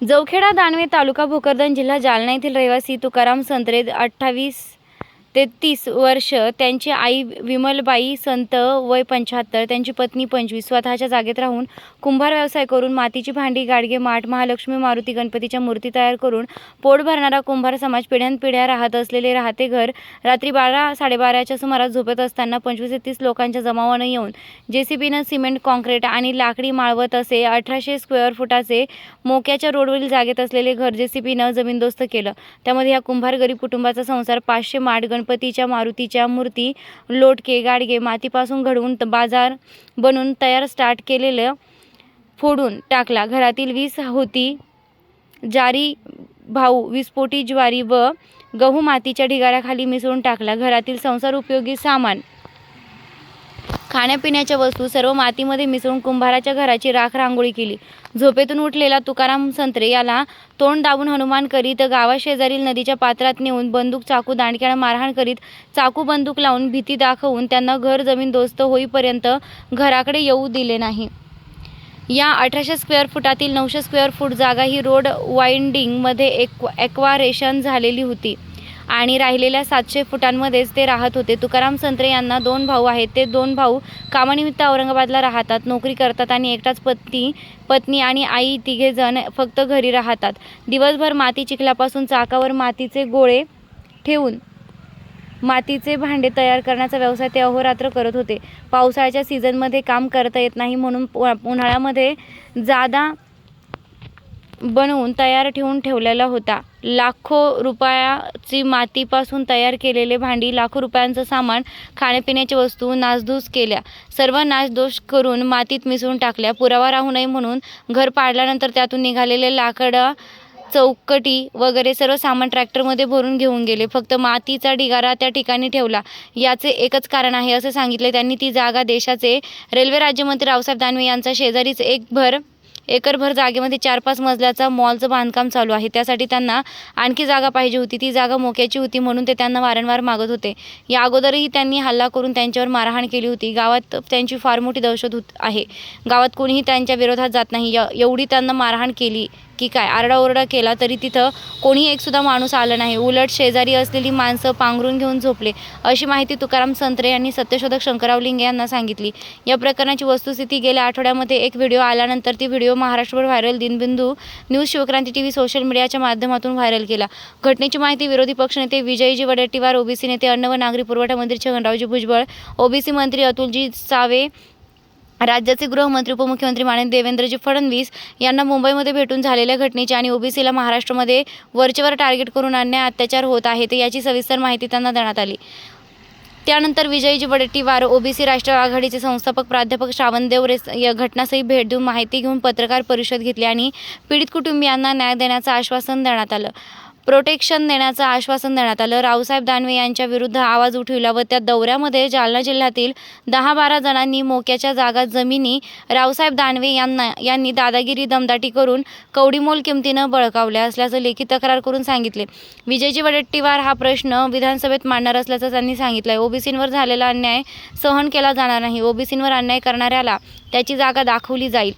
जवखेडा दानवे तालुका भोकरदन जिल्हा जालना येथील रहिवासी तुकाराम संत्रे अठ्ठावीस तेहतीस वर्ष त्यांची आई विमलबाई संत वय पंच्याहत्तर त्यांची पत्नी पंचवीस स्वतःच्या जागेत राहून कुंभार व्यवसाय करून मातीची भांडी गाडगे माठ महालक्ष्मी मारुती गणपतीच्या मूर्ती तयार करून पोट भरणारा कुंभार समाज पिढ्यानपिढ्या राहत असलेले राहते घर. रात्री बारा साडेबाराच्या सुमारास झोपत असताना पंचवीस ते तीस लोकांच्या जमावानं येऊन जेसीबीनं सिमेंट कॉन्क्रीट आणि लाकडी माळवत असे अठराशे स्क्वेअर फुटाचे मोक्याच्या रोडवरील जागेत असलेले घर जेसीबीनं जमीनदोस्त केलं. त्यामध्ये या कुंभार गरीब कुटुंबाचा संसार पाचशे माठ गणपती गणपतीच्या मारुतीच्या मूर्ती लोटके गाडगे मातीपासून घडवून बाजार बनवून तयार स्टार्ट केलेलं फोडून टाकला. घरातील वीस होती. जारी भाऊ विस्फोटी ज्वारी व गहू मातीच्या ढिगाऱ्याखाली मिसळून टाकला. घरातील संसार उपयोगी सामान खाण्यापिण्याच्या वस्तू सर्व मातीमध्ये मिसळून कुंभाराच्या घराची राख रांगोळी केली. झोपेतून उठलेला तुकाराम संत्रे याला तोंड दाबून हनुमान करीत गावाशेजारील नदीच्या पात्रात नेऊन बंदूक चाकू दांडक्यानं मारहाण करीत चाकू बंदूक लावून भीती दाखवून त्यांना घर जमीन दोस्त होईपर्यंत घराकडे येऊ दिले नाही. या अठराशे स्क्वेअर फुटातील नऊशे स्क्वेअर फूट जागा ही रोड वाइंडिंगमध्ये एक एक्वारेशन झालेली होती. आणि राहिलेल्या सातशे फुटांमध्येच ते राहत होते. तुकाराम संत्रे यांना दोन भाऊ आहेत. ते दोन भाऊ कामानिमित्त औरंगाबादला राहतात नोकरी करतात आणि एकटाच पत्नी पत्नी आणि आई तिघेजण फक्त घरी राहतात. दिवसभर माती चिखलापासून चाकावर मातीचे गोळे ठेवून मातीचे भांडे तयार करण्याचा व्यवसाय ते अहोरात्र करत होते. पावसाळ्याच्या सीझनमध्ये काम करता येत नाही म्हणून उ- उन्हाळ्यामध्ये जादा बनवून तयार ठेवून ठेवलेला होता. लाखो रुपयाची मातीपासून तयार केलेले भांडी लाखो रुपयांचं सामान खाण्यापिण्याच्या वस्तू नासधूस केल्या. सर्व नाशदोष करून मातीत मिसळून टाकल्या. पुरावा राहू नये म्हणून घर पाडल्यानंतर त्यातून निघालेले लाकडं चौकटी वगैरे सर्व सामान ट्रॅक्टरमध्ये भरून घेऊन गेले. फक्त मातीचा ढिगारा त्या ठिकाणी ठेवला. याचे एकच कारण आहे असे सांगितले त्यांनी. ती जागा देशाचे रेल्वे राज्यमंत्री रावसाहेब दानवे यांचा. शेजारीच एक भर एकरभर जागेमध्ये चार पाच मजल्याचा मॉलचं बांधकाम चालू आहे. त्यासाठी त्यांना आणखी जागा पाहिजे होती. ती जागा मोक्याची होती म्हणून ते त्यांना वारंवार मागत होते. या अगोदरही त्यांनी हल्ला करून त्यांच्यावर मारहाण केली होती. गावात त्यांची फार मोठी दहशत होत आहे. गावात कोणीही त्यांच्या विरोधात जात नाही. य- एवढी त्यांना मारहाण केली की काय आरडाओरडा केला तरी तिथं कोणी एकसुद्धा माणूस आला नाही. उलट शेजारी असलेली माणसं पांघरून घेऊन झोपले. अशी माहिती तुकाराम संत्रे यांनी सत्यशोधक शंकरराव लिंगे यांना सांगितली. या प्रकरणाची वस्तुस्थिती गेल्या आठवड्यामध्ये एक व्हिडिओ आल्यानंतर ती व्हिडिओ महाराष्ट्रभर viral Dinbindu news Shivkranti TV social मीडियाच्या माध्यमातून व्हायरल केला. घटनेची माहिती विरोधी पक्षनेते विजयजी वडेट्टीवार ओबीसी नेते अन्न व नागरी पुरवठा मंत्री छगनरावजी भुजबळ ओबीसी मंत्री अतुलजी सावे राज्याचे गृहमंत्री उपमुख्यमंत्री माननीय देवेंद्रजी फडणवीस यांना मुंबईमध्ये भेटून झालेल्या घटनेची आणि ओबीसीला महाराष्ट्रामध्ये वरचेवर टार्गेट करून आणण्या अत्याचार होत आहेत याची सविस्तर माहिती त्यांना देण्यात आली. त्यानंतर विजयजी वडेट्टीवार ओबीसी राष्ट्र आघाडीचे संस्थापक प्राध्यापक श्रावणदेव रे या घटनास्थळी भेट देऊन माहिती घेऊन पत्रकार परिषद घेतली आणि पीडित कुटुंबियांना न्याय देण्याचं आश्वासन देण्यात आलं. प्रोटेक्शन देण्याचं आश्वासन देण्यात आलं. रावसाहेब दानवे यांच्या विरुद्ध आवाज उठविला व त्या दौऱ्यामध्ये जालना जिल्ह्यातील दहा बारा जणांनी मोक्याच्या जागा जमिनी रावसाहेब दानवे यांना यांनी दादागिरी दमदाटी करून कवडीमोल किमतीनं बळकावल्या असल्याचं लेखी तक्रार करून सांगितले. विजयजी वडेट्टीवार हा प्रश्न विधानसभेत मांडणार असल्याचं त्यांनी सांगितलं आहे ओबीसींवर झालेला अन्याय सहन केला जाणार नाही. ओबीसींवर अन्याय करणाऱ्याला त्याची जागा दाखवली जाईल.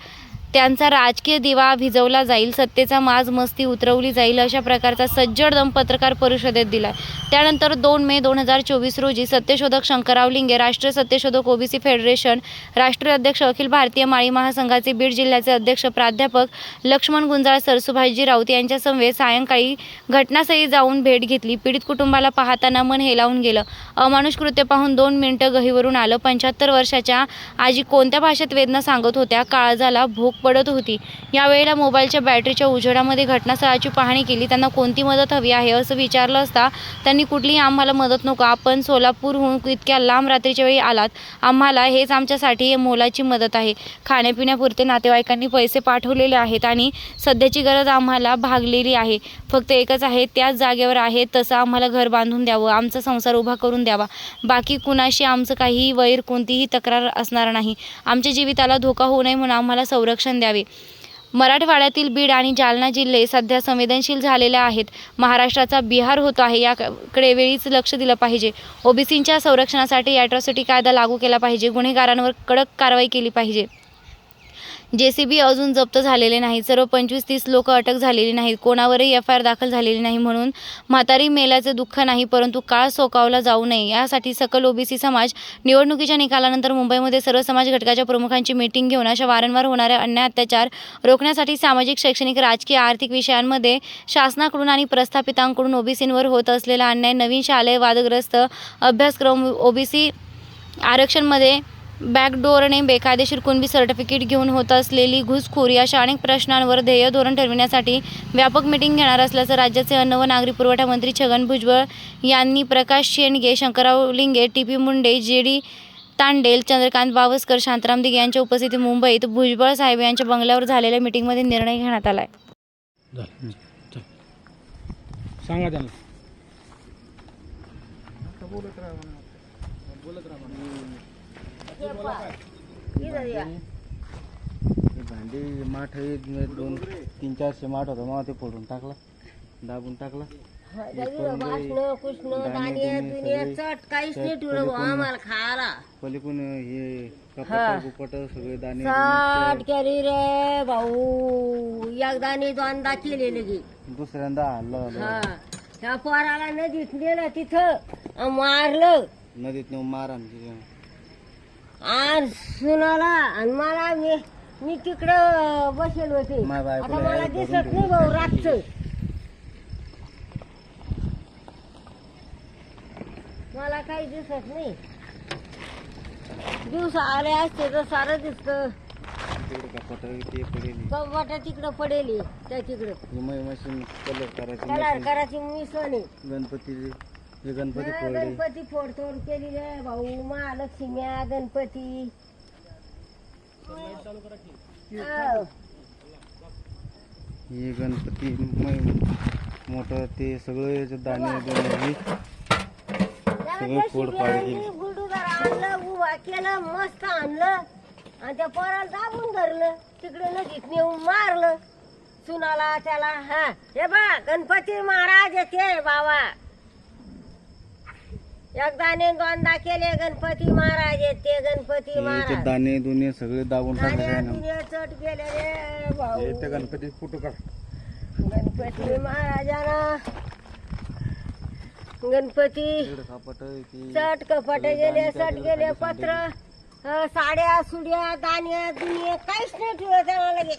त्यांचा राजकीय दिवा भिजवला जाईल सत्तेचा माज मस्ती उतरवली जाईल अशा प्रकारचा सज्जड दम पत्रकार परिषदेत दिला त्यानंतर दोन मे दोन हजार चोवीस रोजी सत्यशोधक शंकरराव लिंगे राष्ट्रीय सत्यशोधक ओबीसी फेडरेशन राष्ट्रीय अध्यक्ष अखिल भारतीय माळी महासंघाचे बीड जिल्ह्याचे अध्यक्ष प्राध्यापक लक्ष्मण गुंजाळ सरसुभाजी राऊत यांच्या समवेत सायंकाळी घटनास्थळी जाऊन भेट घेतली. पीडित कुटुंबाला पाहताना मन हेलावून गेलं. अमानुष कृत्य पाहून दोन मिनिटं गहीवरून आलं. पंच्याहत्तर वर्षाच्या आजी कोणत्या भाषेत वेदना सांगत होत्या? काळजाला भोक पडत होती. यावेळेला मोबाईलच्या बॅटरीच्या उजेडामध्ये घटनास्थळाची पाहणी केली. त्यांना कोणती मदत हवी आहे असं विचारलं असता त्यांनी कुठलीही आम्हाला मदत नको. आपण सोलापूरहून इतक्या लांब रात्रीच्या वेळी आलात. आम्हाला हेच आमच्यासाठी मोलाची मदत आहे. खाण्यापिण्यापुरते नातेवाईकांनी पैसे पाठवलेले आहेत आणि सध्याची गरज आम्हाला भागलेली आहे. फक्त एकच आहे त्याच जागेवर आहे तसं आम्हाला घर बांधून द्यावं. आमचा संसार उभा करून द्यावा. बाकी कुणाशी आमचं काहीही वैर कोणतीही तक्रार असणार नाही. आमच्या जीविताला धोका होऊ नये म्हणून आम्हाला संरक्षण द्यावे. मराठवाड्यातील बीड आणि जालना जिल्हे सध्या संवेदनशील झालेले आहेत. महाराष्ट्राचा बिहार होतो आहे याकडे वेळीच लक्ष दिलं पाहिजे. ओबीसींच्या संरक्षणासाठी ॲट्रॉसिटी कायदा लागू केला पाहिजे. गुन्हेगारांवर कडक कारवाई केली पाहिजे. जे सी बी अजून जप्त झालेले नाही सर्व पंचवीस तीस लोक अटक झालेली नाहीत. कोणावरही एफ आय आर दाखल झालेली नाही म्हणून म्हातारी मेल्याचे दुःख नाही परंतु काळ सोकावला जाऊ नये. यासाठी सकल ओबीसी समाज निवडणुकीच्या निकालानंतर मुंबईमध्ये सर्व समाज घटकाच्या प्रमुखांची मीटिंग घेऊन अशा वारंवार होणाऱ्या अन्याय अत्याचार रोखण्यासाठी सामाजिक शैक्षणिक राजकीय आर्थिक विषयांमध्ये शासनाकडून आणि प्रस्थापितांकडून ओबीसींवर होत असलेला अन्याय नवीन शालेय वादग्रस्त अभ्यासक्रम ओबीसी आरक्षणमध्ये बॅकडोअरने बेकायदेशीर कुणबी सर्टिफिकेट घेऊन होत असलेली घुसखोरी अशा अनेक प्रश्नांवर ध्येय धोरण ठरविण्यासाठी व्यापक मिटिंग घेणार असल्याचं राज्याचे अन्न व नागरी पुरवठा मंत्री छगन भुजबळ यांनी Prakash Shendge Shankarrao Linge T P Munde J D Tandel Chandrakant Bawaskar Shantaram Dighe यांच्या उपस्थितीत मुंबईत भुजबळ साहेब यांच्या बंगल्यावर झालेल्या मिटिंगमध्ये निर्णय घेण्यात आला आहे सांगा त्यांना. भांडी माठ दोन तीन चारशे माठ होता. मग ते फोडून टाकला. दाबून टाकला. दाणे हे कपाट सगळे दाणे चट केली रे भाऊ. एकदा नाही दोनदा केले लगे दुसऱ्यांदा हल्लं हा. त्या पोराला नदीत नेलं तिथं मारलं. नदीत नेऊन मारा आणि सुनाला आणि मला मी मी तिकडं बसेल होते. बायकोला आता मला यायला दिसत नाही भाऊ रातचं. मला काही दिसत नाही. दिवस आले असते तर सारं दिसत. तिकडे कपाट ते पडेल. तिकडं पडेल त्या तिकडं. मै मशीन कलर करायची कलर. करायची मिसळणे गणपती हे गणपती फोडले. गणपती फोडतोड केली रे भाऊ. महालक्ष्म्या गणपती. हो. हे. गणपती मै मोठं ते सगळं दाणे बिणे सगळं फोड पाड केली गुडुदार आणलं उभा केलं मस्त आणलं. आणि त्या पोराला दाबून धरलं. तिकडे नदीत नेऊन मारलं. सुनाला त्याला हा. हे बा गणपती महाराज येते बाबा. एकदा ने दोनदा केले गणपती महाराज येते गणपती महाराज. दाणे दुने सगळे दाबून ना. दुनिया चट गेले रे भाऊ. गणपती फोटो काढ. गणपती महाराजांना. गणपती कपाट ती चट कपाट गेले सट गेले पत्र अं, साड्या सुड्या दाण्या दुनिया काहीच नाही ठेवलं त्याला लगे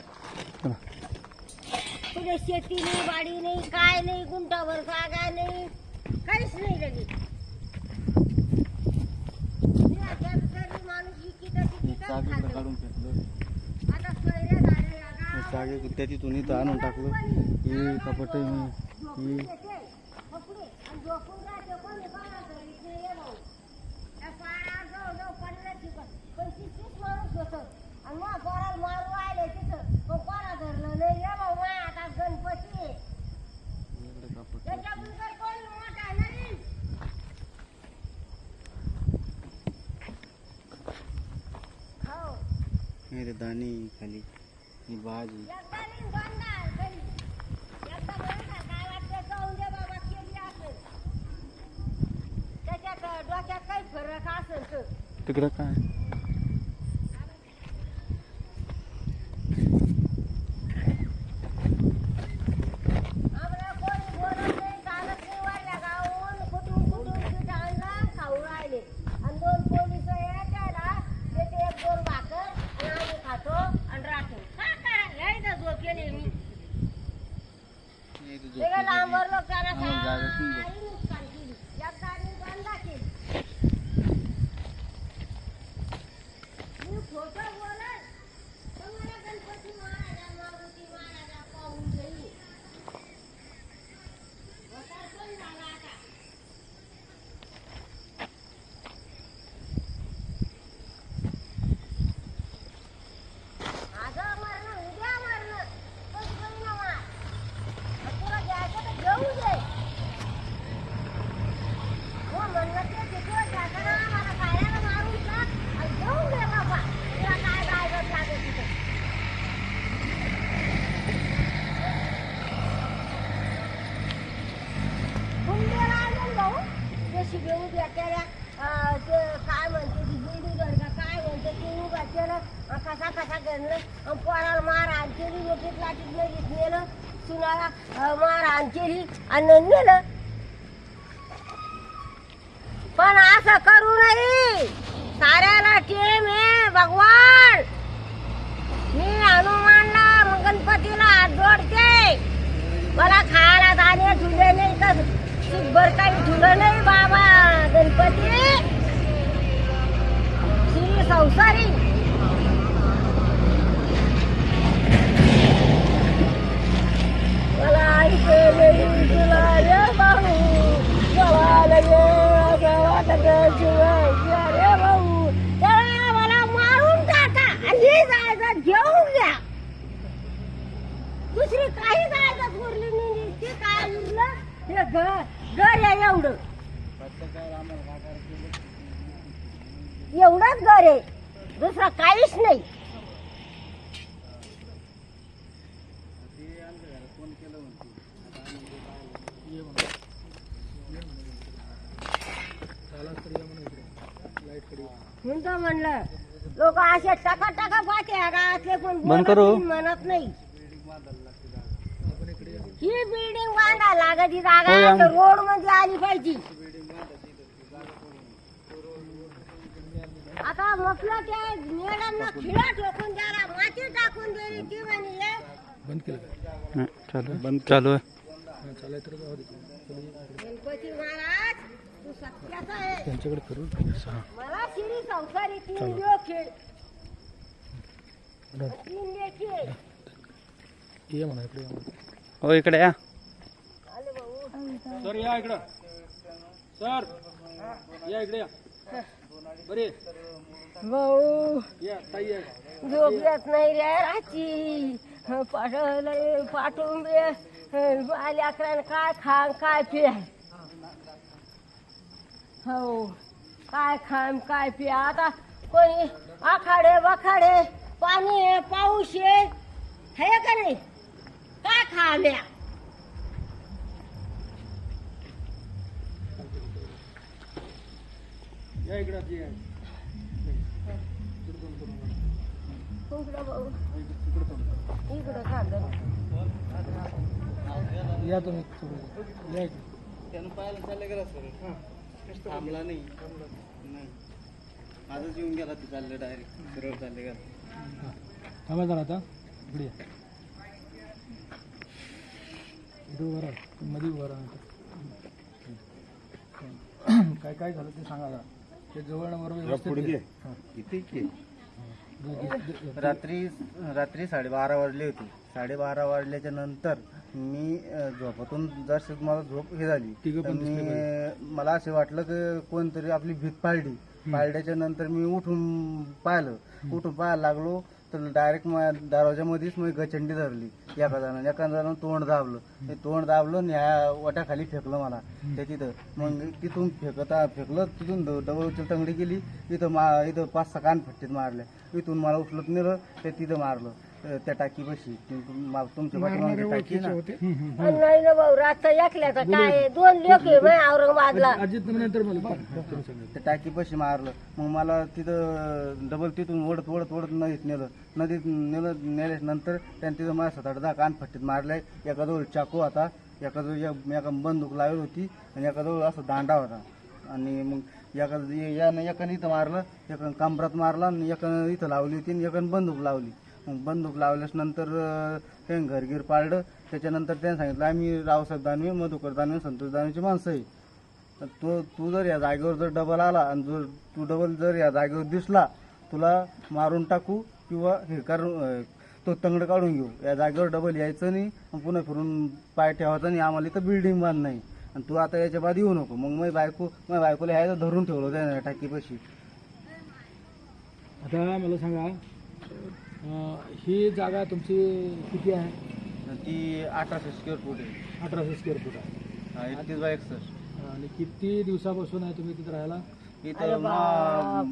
तुझ्या शेती नाही बाडी नाही काय नाही गुंटावर जागा नाही काहीच नाही लगे याच्यात जरी माणूस इकितं हे तिकितं चाक इकडे खातं. काढून फेकलं आता सोयऱ्या झाल्या आता. हे चाक एक त्या तिथून इथं आणून टाकलं ही कपट ही आणि झोपून राहते, कोणी कोणाला धरीत नाही हे भाऊ. त्या पायावर जवळजवळ पन्नास शिकत, पंचवीस तीस माणूस होतं. आणि मग पोराला मारू राहिले तिथं. तो कोणा धरलं नाही हे भाऊ, माझ्या हातात गणपती आहे. इकडे कपाट त्याच्याबरोबर कोण मोठा नाही. हो. हे ते दाणे खाली ही भाजी एकदा नाही, दोनदा घरी. एकदा म्हणलं, काय वाटतं, जाऊन दे बाबा, केली असेल. त्याच्यात डोक्यात काही फरक असेल तर. तिकडं काय आम्हाला कोणी बोलत नाही, चालत नाही, वाड्या गावाहून कुठून कुठून पीठ आणलं, खाऊ राहिले. आणि दोन पोलिसं यायच्याला, देते एक दोन भाकर, आणि आम्ही खातो आणि राहतो. का काय? हे इथं झोपलेले मी. हे इथं ते काय लांबवर लोक त्याला आम्हाला जागाच नाही. काही नुकसान केली. एकदा आणि दोनदा केली. कसा कसा गेलं आणि पोराला मारहाण केली लोटीत लाटीत लगेच नेलं सुनाला अं, मारहाण केली आणि नेलं पण असं करू नये साऱ्याला टेम आहे भगवान मी हनुमानला मग गणपतीला हात जोडते मला खायला दाणे ठुले नाही तर सुखभर काही ठुलं नाही बाबा गणपती श्री संसारी मला ऐकू नाही तुला रे भाऊ मला लगे असं वाटत जीवाच्या रे भाऊ त्याला मला मारून टाका आणि जायचं घेऊन घ्या दुसरी काही जायचं उरली नाही ते काय उरलं हे घर घर आहे एवढं एवढंच घर आहे दुसरं काहीच नाही म्हणतो म्हणलं लोक असे टाका टाका पाहते गावातले पण बंद करू. बोलत नाही, म्हणत नाही. ही बिल्डिंग बांधा लागत ही जागा रोडमध्ये आली पाहिजे. आता म्हटलं त्या मॅडमना खिळा ठोकून द्याला माती टाकून दिली ती म्हणे ये. बंद केलं का? चालू बंद चालू आहे. हां चला. गणपती महाराज तू सत्याचा आहे. त्यांच्याकडे करू? हां मला शिरी संसारी तीन दिवस खेळ. ये म्हणा इकडे या म्हणा. हो इकडे या. आले सर या इकडं. सर या इकडे या. बरे. भाऊ. या ताई या. झोप येत नाही रे राची पाठवलं पाठवून बे आल्या अकरानं काय खा काय पिया हो. काय खाम काय पिया आता कोणी आखाडे बखाडे. पाणी आहे पाऊस आहे. हे का नाही? काय खाम्या या इकडं ये कुंकड भाऊ. इकडं काढलं या तुम्ही थोडं या इकडे. त्यानं पाहायला चालले गेला सर थांबला नाही. नाही. आजच येऊन गेला ते चालले डायरेक्ट. सरळ चालले गेला थांबा जरा आता. इकडे या. इकडे उभं राहा. मध्ये उभं राहा आता. काय काय झालं ते सांगा जरा. ते जवळ बरोबर. रात्री रात्री साडेबारा वाजले होते. साडेबारा वाजल्याच्या नंतर मी झोपातून जर मला झोप हे झाली मी मला असं वाटलं की कोणतरी आपली भीत पाळली पाळल्याच्या नंतर मी उठून पाहिलं. उठून पाहायला लागलो तर डायरेक्ट दरवाजामध्येच मग गचंडी धरली. एका जणानं. एका जणानं तोंड दाबलं. ते तोंड दाबलं आणि ह्या वट्याखाली फेकलं मला. त्या तिथं. मग तिथून फेकता फेकलं तिथून डबल उचल तंगडी केली. इथं मा इथं पाच सहा कान फट्टीत मारल्या. इथून मला उचलत नेलं ते तिथं मारलं. त्या तुमच्या पाठीमागे टाकी ना? हम्म, हम्म. नाही ना भाऊ रातचा एकल्याचा काय आहे? दोन लेख आहे माय औरंगाबादला. अजित नंतर मला. त्या टाकीपाशी मारलं. मग मला तिथं डबल तिथून ओढत ओढत ओढत नदीत नेलं. नदीत नेलं नेल्याच्या नंतर त्याने तिथं माझ्या सात आठ दहा कान फट्टीत मारले एकाजवळ चाकू होता. एकाजवळ एक- एका बंदूक लावली होती. आणि एकाजवळ असा दांडा होता. आणि मग एका यानं एकानं इथं मारलं. एकानं कमरात मारला. आणि एकानं इथं लावली होती आणि एकानं बंदूक लावली. बंदूक लावल्यास नंतर अं, त्यानं घरगीर पाळलं त्याच्यानंतर त्यांनी सांगितलं आम्ही रावसाहेब दानवे मधुकर दानवे संतोष दानवेची माणसं आहे. तर तो तू जर या जागेवर जर डबल आला आणि जर तू डबल जर या जागेवर दिसला तुला मारून टाकू किंवा हे करून तो तंगड काढून घेऊ. या जागेवर डबल यायचं नाही आणि पुन्हा फिरून पाय ठेवायचा नाही आम्हाला इथं बिल्डिंग बांध नाही. आणि तू आता याच्या बाद येऊ नको. मग मी बायको माझ्या बायकोला यायचं धरून ठेवलं त्या टाकीपाशी. आता मला सांगा अं, ही जागा तुमची किती आहे? ती अठराशे स्क्वेअर फूट आहे. अठराशे स्क्वेअर फूट आहे. हा, एकतीस बाय एकसष्ट. आणि किती दिवसापासून आहे तुम्ही तिथे राहायला? इथं मा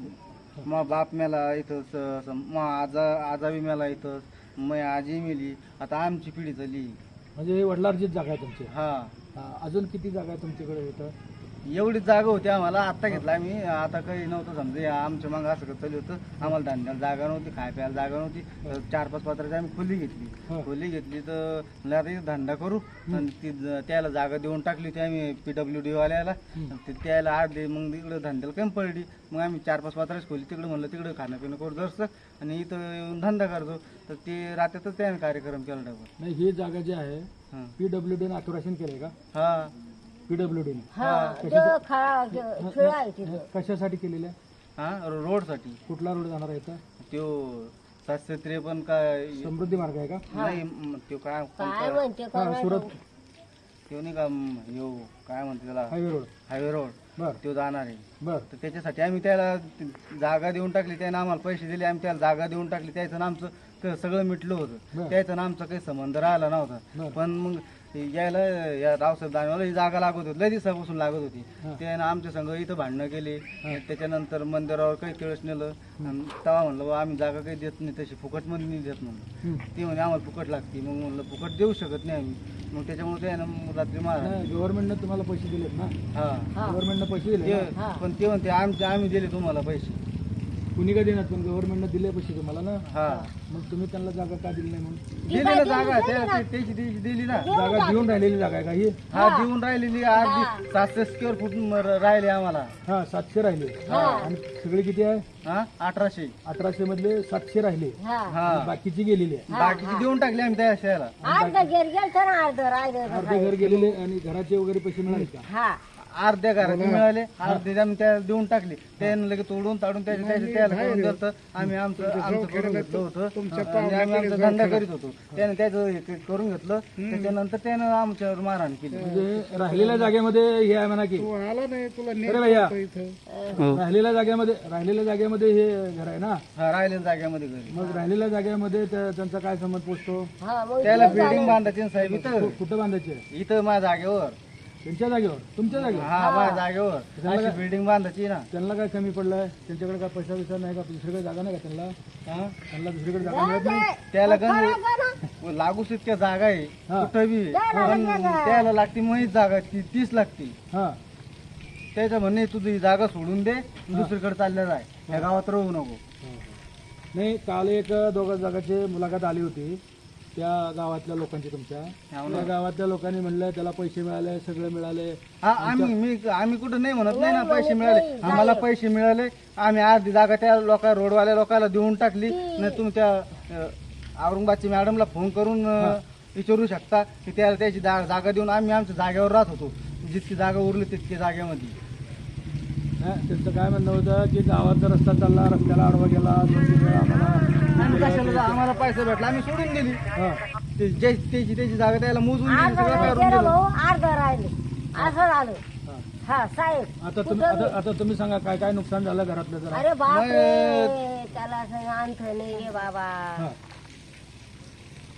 मा बाप मेला इथं स- स- मा आजा आजावी मेला इथं. मै आजी मेली. आता आमची पिढी झाली म्हणजे हे वडिलार्जित जागा आहे तुमची. हा. हा, अजून किती जागा आहे तुमच्याकडे इथं? एवढीच जागा होती आम्हाला आता घेतला आम्ही. आता काही नव्हतं समजा आमच्या मग असं चालू होतं आम्हाला धान्याला जागा नव्हती खाय प्यायला जागा नव्हती. चार पाच पत्राची आम्ही खोली. घेतली. खोली घेतली तर म्हणलं आता धंदा करू. आणि ती त्याला जागा देऊन टाकली होती आम्ही पीडब्ल्यू डी वाल्याला ते त्याला दे मग तिकडं धंद्याला कमी पडली. मग आम्ही चार पाच पत्राची खोली तिकडं म्हणलं तिकडं खाणं पिणं करू दर्शक आणि इथं येऊन धंदा करतो. तर ते रात्यातच त्याने कार्यक्रम केला नाही ही जागा जी आहे पीडब्ल्यू डीने अक्युरेशन केलंय का? हा. पीडब्ल्यू डीने हा तो खळा खिळा आहे तिथं. कशासाठी केलेलं आहे? हा रोडसाठी. कुठला रोड जाणार आहे इथं? त्यो सातशे त्रेपन्न काय समृद्धी मार्ग आहे का? नाही म, त्यो काय काय म्हणते हा, सुरत. त्यो नाही का म, यो काय म्हणते त्याला? Highway road. Highway road. बर. त्यो जाणार आहे. बर. तर त्याच्यासाठी आम्ही त्याला ती जागा देऊन टाकली त्याने आम्हाला पैसे दिले आम्ही त्याला जागा देऊन टाकली. त्याचं आणि आमचं क- सगळं मिटलं बरं. होतं त्याचं आणि आमचा काही संबंध राहिला नव्हता. बरं. पण मग यायला या रावसाहेब दानवाला ही जागा लागत होती लय दिवसापासून लागत होती. त्यानं आमच्या संघ इथं भांडणं केली. त्याच्यानंतर मंदिरावर काही केळस नेलं. आणि तेव्हा म्हणलं "बुवा, आम्ही जागा काही देत नाही तशी फुकटमध्ये नाही देत म्हणलं. ती म्हणे आम्हाला फुकट लागते. मग म्हणलं फुकट देऊ शकत नाही आम्ही. मग त्याच्यामुळे त्यानं मग रात्री मारा गव्हर्नमेंटने तुम्हाला पैसे दिलेत ना? हा. गव्हर्नमेंटने पैसे दिले ते ना? पण ते म्हणते आमचे आम्ही दिले तुम्हाला पैसे. कुणी का देणार? पण गव्हर्नमेंटने दिले पैसे तुम्हाला ना? हा. मग तुम्ही त्यांना जागा का दिली नाही म्हणून? दिली ना जागा त्या- त्या- त्याची दिली ना. जागा देऊन राहिलेली जागा आहे का ही? हा देऊन राहिलेली अर्धी सातशे स्क्वेअर फूट म- राहिले आम्हाला. हा सातशे राहिले. आणि सगळे किती आहे? हा अठराशे. अठराशे मधले सातशे राहिले. हा. हा. बाकीची गेलेली आहे. बाकीची देऊन टाकली आम्ही त्या शहराला अर्ध गेर गेल तर अर्ध राहिलं अर्धे घर गेलेले आणि घराचे वगैरे पैसे मिळाले का? हा. अर्ध्या घराचे मिळाले अर्धे आम्ही त्या देऊन टाकली. त्यानं लगेच तोडून ताडून त्याच्या त्याच्या त्याला करून आम्ही आमचं आमचं करून घेतलं होतं. आणि आम्ही आमचा धंदा करीत होतो. त्याने त्याचं हे क- करून घेतलं. त्याच्यानंतर त्यानं आमच्यावर मारहाण केली. म्हणजे राहिलेल्या जागेमध्ये हे आहे म्हणा की अरे भैया. राहिलेल्या जागेमध्ये राहिलेल्या जागेमध्ये हे घर आहे ना? हा राहिलेल्या जागेमध्ये घरी मग राहिलेल्या जागेमध्ये त्या- त्यांचा काय संबंध पोचतो? हा त्याला बिल्डिंग बांधायची ना साहेब इथं. कुठं बांधायचे? इथं माझ्या जागेवर. त्यांच्या जागेवर तुमच्या जागेवर. हा माझ्या जागेवर. अशी बिल्डिंग बांधायची ना. त्यांना काय कमी पडलंय त्यांच्याकडे काय पैसा बिसा नाही का? दुसरीकडे जागा नाही का त्यांना? हा? त्यांना दुसरीकडे जागा मिळत नाही? त्याला गंज लागूच इतक्या जागा आहे. हा. कुठं बी. पण त्याला लागते मग जागा ती तीस लागते. हा. त्याचं म्हणणे तुझी ही जागा सोडून दे. दुसरीकडे चालल्या जाय या गावात राहू नको. नाही काल एक दोघा जागाची मुलाखत आली होती. त्या गावातल्या लोकांची तुमच्या. हो त्या गावातल्या लोकांनी म्हणलं त्याला पैसे मिळाले सगळे मिळाले. हा आम्ही मी आम्ही कुठं नाही म्हणत नाही ना पैसे मिळाले. आम्हाला पैसे मिळाले आम्ही अर्धी जागा त्या लोका रोडवाल्या लोकांना देऊन टाकली. नाही तुम्ही त्या अ, औरंगाबादच्या मॅडमला फोन करून विचारू शकता की त्याला त्याची जा- जागा देऊन आम्ही आमच्या जागेवर राहत होतो. जितकी जागा उरली तितकी जागेमध्ये. हा, त्यांचं काय म्हणणं होतं की गावाचा रस्ता चालला रस्त्याला आडवा गेला दोन तीन वेळा आम्हाला आम्ही कशाला जा- आम्हाला पैसे भेटला आम्ही सोडून दिली ते जे- त्याची त्याची जागा त्याला मोजून दिली अर्ध सगळं करून गेलं दिलं. भाऊ अर्ध राहिले. असं झालं. हा. हा साहेब आता तुम्ही आता आता तुम्ही सांगा काय काय नुकसान झालं घरातलं जरा? अरे बापरे त्याला असं अंत नाही रे बाबा. हा.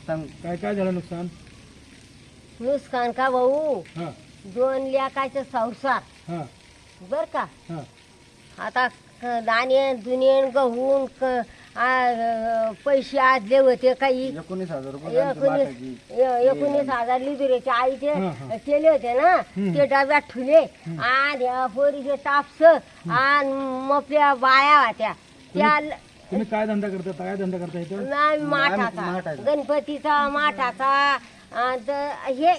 सांग काय काय झालं नुकसान? नुकसान का भाऊ? हा. दोन लाखाचे संसार. हा. बर का? हा. आता क- दाणे दुनियन गहून क- आ, पैसे आजले होते काही. एकोणीस हजार रुपये आमच्या एकोणीस माठाची. ए- एकोणीस हजार लिदुरेचे आईचे हा, हा. केले होते ना? ते डब्यात ठुले. आणि अ, पोरीचे टापस आणि मपल्या बाया होत्या. त्या तुम्ही काय धंदा करता? काय धंदा करता इथं? ना माठाचा. माठाचा. गणपतीचा माठाचा. हे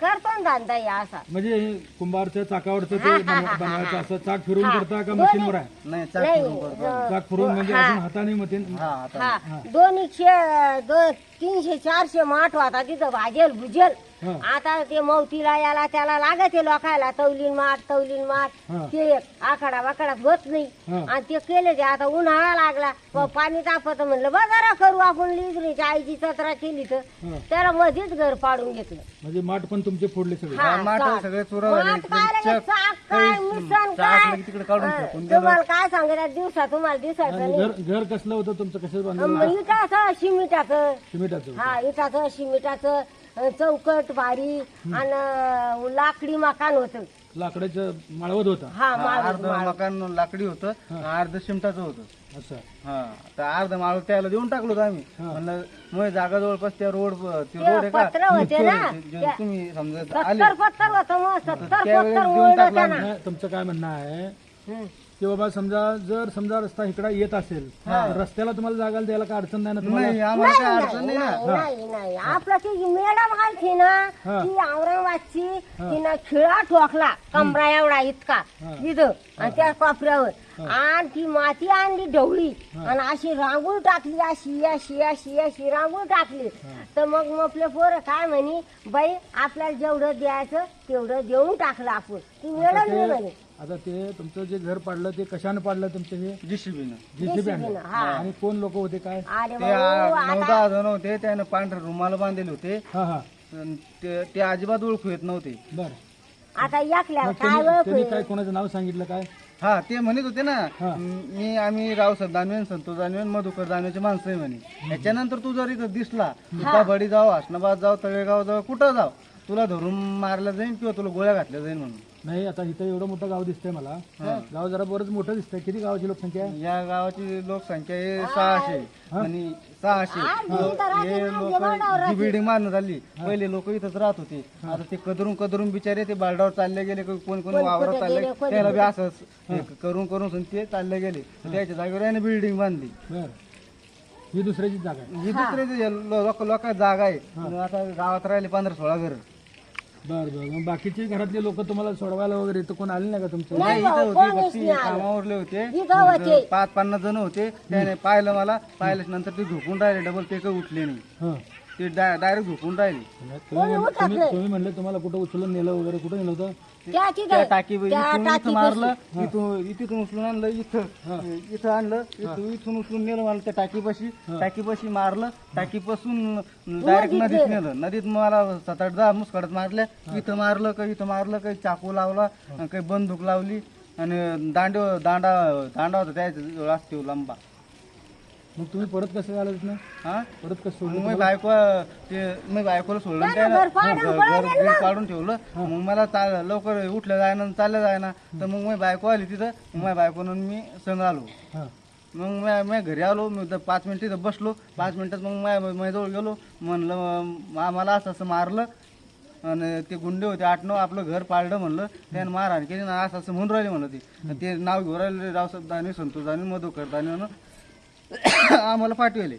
करतो ना धंदा या असा म्हणजे हे कुंभारचं चाकावरचं ते हा, हा, बनव- हा, हा, बनवायचं हा. असं चाक फिरून हा. करता का दोन्ही- मशीनवर आहे नाही चाक नाही करून करतो आम्ही. चाक फिरून म्हणजे. अजून हाताने मशीन हा आता हा दोनशे दोन तीनशे चारशे माठ होता तिथं भाजेल भुजेल. आता ते मौतीला याला त्याला लागत आहे लोकायला तवलीन माठ तवलीन माठ. ते आखाडा वाकडात होत नाही. आणि ते केले ते आता उन्हाळा लागला. मग पाणी तापत म्हणलं बाजारा करू आपण लिगरीच्या आईची जत्रा केली तर. त्याला मध्येच घर पाडून घेतलं. म्हणजे माठ पण तुमचे फोडले सगळे. दिलं. तुम्हाला काय सांगायचं? दिवसा तुम्हाला नाही. घर कसलं होतं तुमचं? कसं इटाचं शिमिटाचं. हा इटाचं शिमिटाचं अं, चौकट भारी आणि लाकडी मकान होतं. लाकडाचं माळवत होता. हा माळ अर्ध मकान लाकडी होतं अर्ध शिमटाचं होतं. असं हा तर अर्ध माळ त्याला देऊन टाकलो होतो आम्ही. म्हणलं मग जागा जवळपास त्या रोड ते रोड आहे का? पत्र होते ना. जे- जे तुम्ही समजा आले. सत्तर पत्तर होतं मग सत्तर त्यावेळेस पत्तर देऊन ओढलं टाकला त्यानं नाही, तुमचं काय म्हणणं आहे. की बाबा समजा जर समजा रस्ता इकडे येत असेल रस्त्याला तुम्हाला जागा द्यायला काय अडचण नाही ना तुम्हाला? नाही आम्हाला काय अडचण नाही ना. नाही नाही नाही. आपलं ती मॅडम आलती ना हा. ती औरंगाबादची तिनं खिळा ठोकला कमरा एवढा इतका इथं आणि त्या कोपऱ्यावर. आणि ती माती आणली ढवळी आणि अशी रांगोळी टाकली अशी अशी अशी अशी रांगोळी टाकली. तर मग मग आपले पोरं काय म्हणे? बाई आपल्याला जेवढं द्यायचं तेवढं देऊन टाकलं आपण. ती मॅडम नाही म्हणे. आता ते तुमचं जे घर पाडलं ते कशानं पाडलं तुमचं हे? जीसीबीनं जेसीबी आणलं हा. आणि कोण लोक होते काय? अरे ते भाऊ आ- नऊ दहा जण होते त्यानं पांढरे रुमाला बांधलेले होते. हा हा. अन ते ते अजिबात ओळखू येत नव्हते. बर. आता मग काय त्यांनी ओळख त्यांनी काय कोणाचं नाव सांगितलं काय? हा ते म्हणत होते ना हा. मी आम्ही रावसाहेब दानवे संतोष दानवे आणि मधुकर दानवेचे माणसं आहे म्हणे. याच्यानंतर तू जर इथं दिसला बडी जाऊ हसनाबाद जाऊ तळेगाव जाऊ कुठं जाऊ तुला धरून मारलं जाईल किंवा तुला गोळ्या घातल्या जाईल म्हणून. नाही आता इथं एवढं मोठं गाव दिसतंय मला. गाव जरा बरंच मोठं दिसतंय. किती गावाची लोकसंख्या आहे? या गावाची लोकसंख्या आहे सहाशे. आणि सहाशे. हे लोक जी बिल्डिंग मारणं झाली पहिले लोक इथंच राहत होते. आता ते कदरून कदरून बिचारे ते बालडावर चालले गेले कोण कोण वावरात चालले त्याला बी असंच हे. करून करून ते चालले गेले. त्याच्या जागेवर याने बिल्डिंग बांधली. ही दुसऱ्याची जागा आहे. ही दुसऱ्याची लोक लोक जागा आहे. आता गावात राहिले पंधरा सोळा घर. बर बर. मग बाकीची घरातले लोक तुम्हाला सोडवायला वगैरे इथं कोण आले नाही का तुमच्या नाही इथं होते बघती कामावरले होते. पाच पन्नास जण होते. त्याने पाहिलं मला. पाहिल्याच्या नंतर ते झोपून राहिले. डबल ते काही उठले नाही. हा. ते डायरेक्ट झोपून राहिले. तुम्ही म्हण- तुम्ही तुम्ही म्हणले तुम्हाला कुठं उचलून नेलं वगैरे. कुठं नेलं होतं? त्या टाकी इथून इथं मारलं इथून इथून उचलून आणलं इथं इथं आणलं इथून इथून उचलून नेलं मला त्या टाकीपाशी. टाकीपाशी मारलं. टाकीपासून डायरेक्ट नदीत नेलं. नदीत मला सात आठ दहा मुसकडत मारल्या. इथं मारलं काही इथं मारलं काही चाकू लावला काही बंदूक लावली आणि दांडो दांडा दांडा होता त्याच्या असतो लंबा. मग तुम्ही परत कसं झालं तिथनं हा? परत कसं सोडलं? मग मी बायको ते मी बायकोला सोडलं त्यानं घर घर काढून ठेवलं. मग मला चा- लवकर उठलं जायना चाललं जायना. तर मग मी बायको आली तिथं. मग माझ्या बायकोनं मी संग आलो. हा. मग मी मी घरी आलो. मी पाच मिनिटं इथं बसलो. पाच मिनिटात मग माझ्या माझ्याजवळ गेलो. म्हणलं म- आम्हाला असं असं मारलं. आणि ते गुंडे होते. आठ नऊ आपलं घर पाळलं म्हणलं. त्यानं मारहाण केली ना असं असं म्हणून राहिले म्हणलं ते. ते नाव घेऊन राहिले. रावसाहेब दाने संतोष दाने मधुकर दाने म्हणून. आम्हाला पाठवले.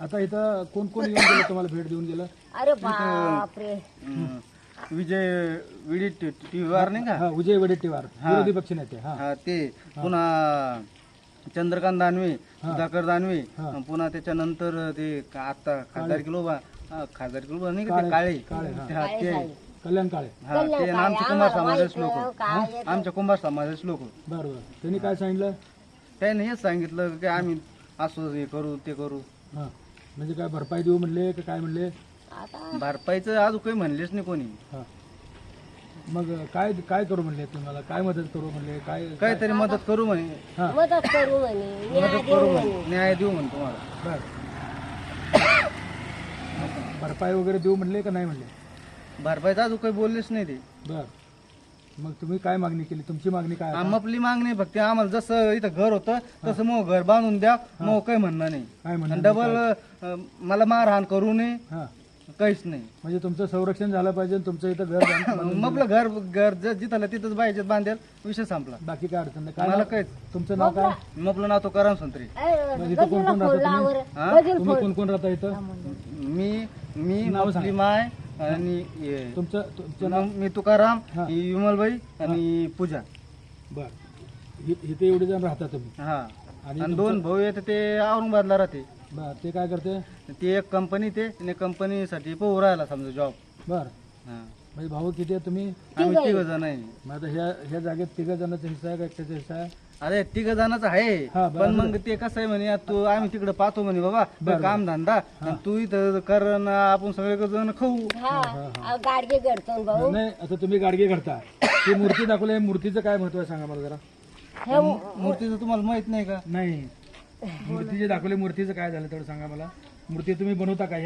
आता इथं कोण कोण येऊन गेलं तुम्हाला भेट देऊन गेलं? अरे बापरे. हम्म. विजय विडी नाही का? हा विजय वडेट्टीवार विरोधी पक्ष नेते हा. हा ते पुन्हा चंद्रकांत दानवे सुधाकर दानवे पुन्हा त्याच्यानंतर ते का- आता खासदार किलो बा हा, खासदार किलो बा नाही का ते काळे ते हा, ते. कल्याण काळे. हा ते आणि आमचे कुंभार समाजाचे लोक. आमच्या कुंभार समाजाचे लोक. बरं बरं. त्यांनी काय सांगितलं? त्याने हेच सांगितलं की आम्ही असं हे करू ते करू. हा. म्हणजे काय भरपाई देऊ म्हणले का काय म्हणले? भरपाईचं अजून काही म्हणलेच नाही कोणी. हा. मग काय काय करू म्हणले तुम्हाला? काय मदत करू म्हणले? काय काहीतरी मदत करू म्हणे. हा. मदत करू म्हणे. न्याय मदत देऊ करू म्हणे. म्हणे. न्याय देऊ म्हणे तुम्हाला. बर. भरपाई वगैरे देऊ म्हणले का नाही म्हणले? भरपाईचं अजून काही बोललेच नाही ते. बर. मग तुम्ही काय मागणी केली? तुमची मागणी काय आपली मागणी फक्त आम्हाला जसं इथं घर होतं तसं मग घर बांधून द्या. मग काही म्हणणं नाही. काय म्हणणं आणि डबल मला मारहाण करू नये. हा. काहीच नाही. म्हणजे तुमचं संरक्षण झालं पाहिजे आणि तुमचं इथं घर बांध- मग आपलं घर घर ज- जिथं तिथंच पाहिजे बांधेल विषय संपला. बाकी काय अडचण नाही. काय मला नाव- काहीच तुमचं नाव काय? मग आपलं नाव तो कराम संत्री. म्हणजे इथं कोण कोण राहतं तुम्ही? तुम्ही कोण कोण राहता इथं? मी मी नाव आपली माय आणि हे- तुमचं तुमचं नाव? मी तुकाराम हा. ही विमलबाई आणि पूजा. बर. इथे एवढे जण राहता तुम्ही? हा. आणि आणि दोन भाऊ आहेत ते औरंगाबादला राहते. बर ते काय करते? ते एक कंपनी ते आणि कंपनीसाठी पोहू राहिला समजा जॉब बर. म्हणजे भाऊ किती आहे तुम्ही? आम्ही तिघ जण आहे. मग आता ह्या ह्या जागेत तिघ जणांचा हिस्सा आहे का एकट्याचा हिस्सा आहे? अरे तिघ जणांच आहे. हा, पण मग ते कसं आहे म्हणे तू आम्ही तिकडे पाहतो म्हणे बाबा. काम धंदा. आणि तू इथं कर न आपण सगळे जण खाऊ. हा गाडगे भाऊ. नाही आता तुम्ही गाडगे घडता. ती मूर्ती दाखवली आहे. मूर्तीचं काय महत्त्व आहे सांगा मला जरा. मूर्तीचं तुम्हाला माहीत नाही का? नाही. मूर्ती जे दाखवली मूर्तीचं काय झालं तेवढं सांगा मला. मूर्ती तुम्ही बनवता काय